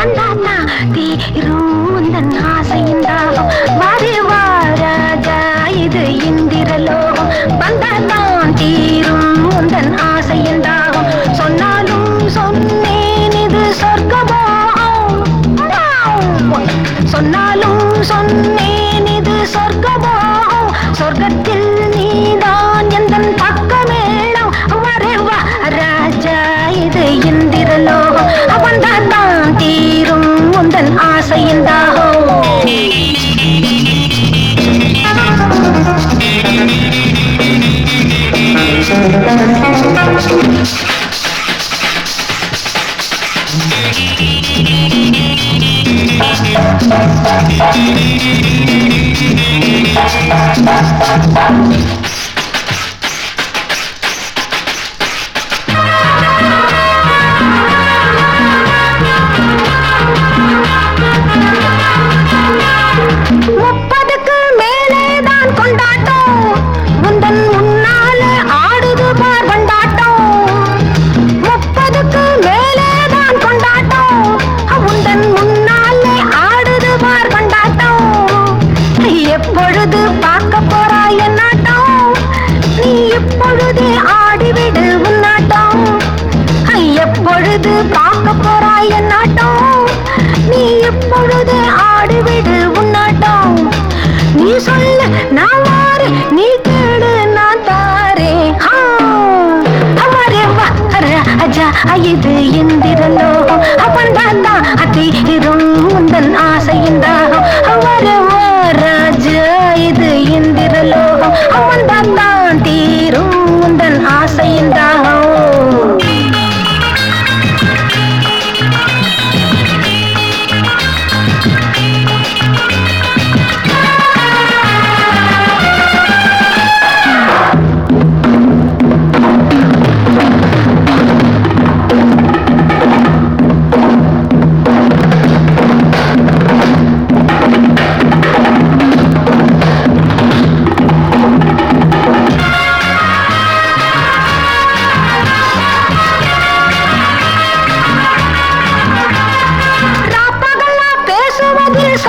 வந்தாத்தா தீரும் உந்தன் ஆசையுண்டாகும் வாரி வா ராஜா இது இந்திரலோகம். வந்தாத்தான் தீரும் உந்தன் ஆசையுண்டாகும் சொன்னாலும் சொன்னேன் இது சொர்க்கமோ சொன்னாலும் சொன்னேன் எப்பொழுது பார்க்க போறாய் என்னாட்டம் நீ எப்பொழுது ஆடிவிடு உன்னாட்டம் நீ சொல்லு நான் மாறு நீ கேடு நான் தாரே அவரே வா அஜா இது எந்திர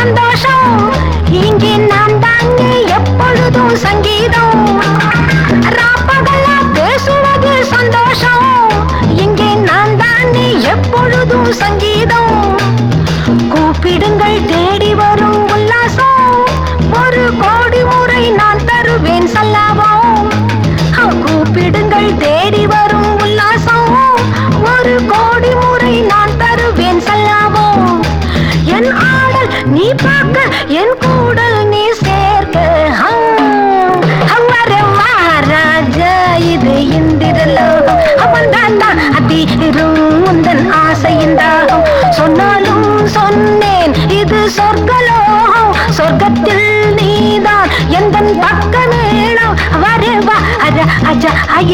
சந்தோஷம். இங்கே சொர்க்கலோகம் சொர்க்கத்தில் நீதான் எந்த பக்கமேளம் வரவா. அர அஜ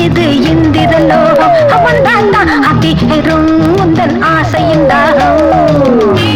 இது இந்திரலோகம். அவன் தான் அதி அதிரும் உந்தன் ஆசையின் தாகம்.